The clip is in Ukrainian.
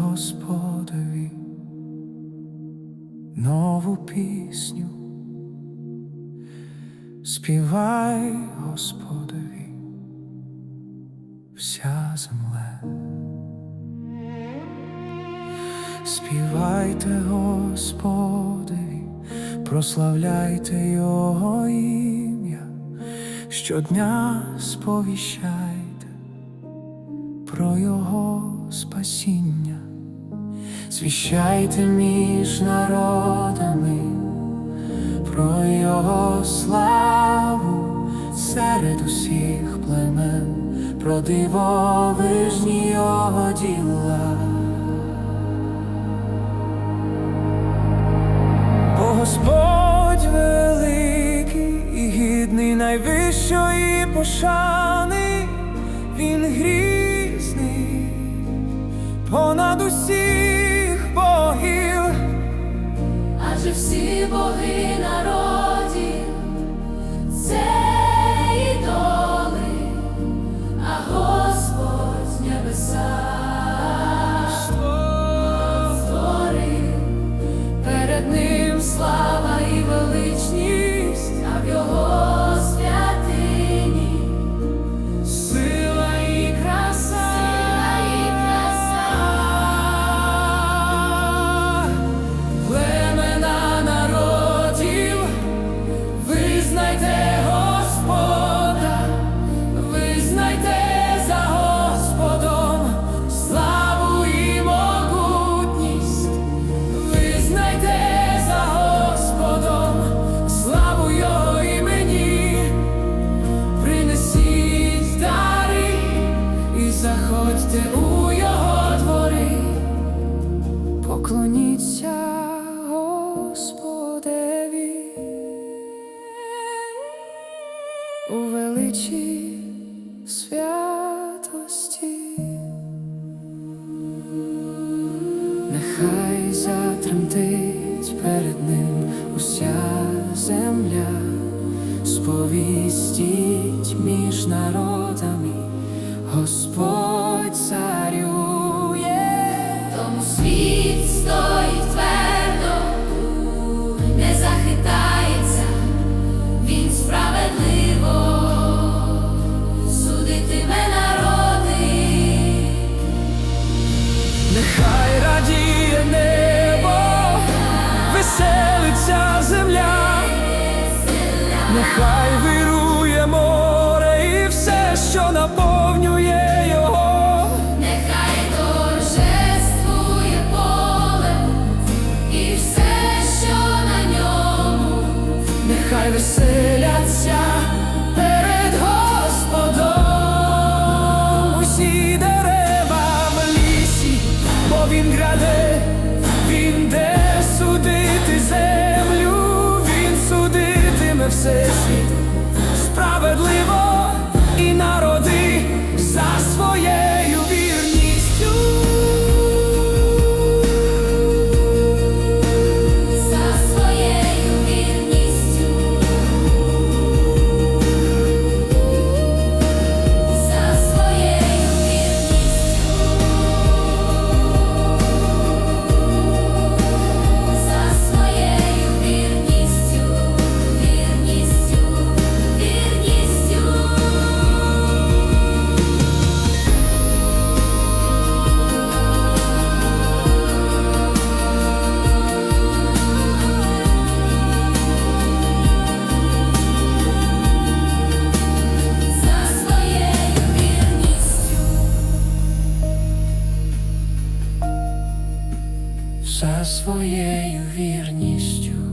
Господові нову пісню, співай Господові вся земле. Співайте Господеві, прославляйте Його ім'я, щодня сповіщайте про Його спасіння, звіщайте між народами про Його славу серед усіх племен, про дивовижні Його діла. Бо Господь великий і гідний найвищої пошани, Він грізний понад усіх заходьте у Його. Поклоніться Господеві. У величі святості, нехай затремтить перед ним уся земля, сповістіть між народами, Господь нехай вирує море і все, що наповнює його, Нехай торжествує поле і все, що на ньому, нехай веселяться εσύ. за своєю вірністю.